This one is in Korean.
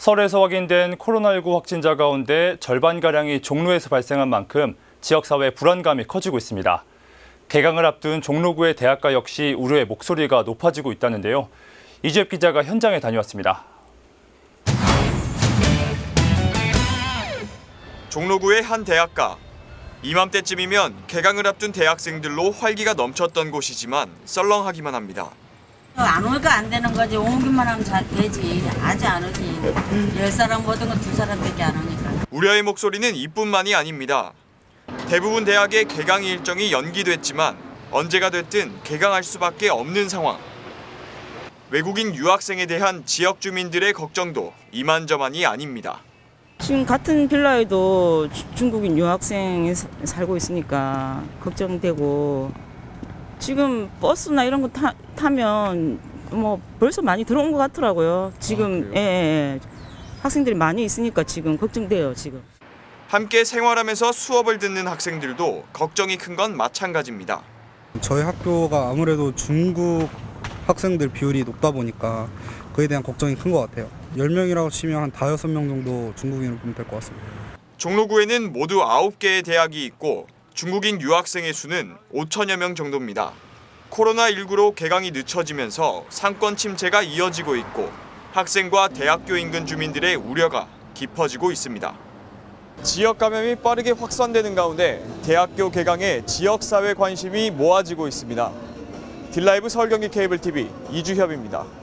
설에서 확인된 코로나19 확진자 가운데 절반가량이 종로에서 발생한 만큼 지역사회 불안감이 커지고 있습니다. 개강을 앞둔 종로구의 대학가 역시 우려의 목소리가 높아지고 있다는데요. 이주엽 기자가 현장에 다녀왔습니다. 종로구의 한 대학가. 이맘때쯤이면 개강을 앞둔 대학생들로 활기가 넘쳤던 곳이지만 썰렁하기만 합니다. 안 오니까 안 되는 거지. 오기만 하면 잘 되지. 아직 안 오지. 열 사람 모든 건 두 사람밖에 안 오니까. 우려의 목소리는 이뿐만이 아닙니다. 대부분 대학의 개강 일정이 연기됐지만 언제가 됐든 개강할 수밖에 없는 상황. 외국인 유학생에 대한 지역 주민들의 걱정도 이만저만이 아닙니다. 지금 같은 빌라에도 주- 중국인 유학생이 사- 살고 있으니까 걱정되고 지금 버스나 이런 거 타, 타면 뭐 벌써 많이 들어온 것 같더라고요. 지금 예, 예, 예. 학생들이 많이 있으니까 지금 걱정돼요. 지금. 함께 생활하면서 수업을 듣는 학생들도 걱정이 큰 건 마찬가지입니다. 저희 학교가 아무래도 중국 학생들 비율이 높다 보니까 그에 대한 걱정이 큰 것 같아요. 10명이라고 치면 한 5, 6명 정도 중국인으로 보면 될 것 같습니다. 종로구에는 모두 9개의 대학이 있고 중국인 유학생의 수는 5천여 명 정도입니다. 코로나19로 개강이 늦춰지면서 상권 침체가 이어지고 있고 학생과 대학교 인근 주민들의 우려가 깊어지고 있습니다. 지역 감염이 빠르게 확산되는 가운데 대학교 개강에 지역 사회 관심이 모아지고 있습니다. 딜라이브 서울 경기 케이블 TV 이주협입니다.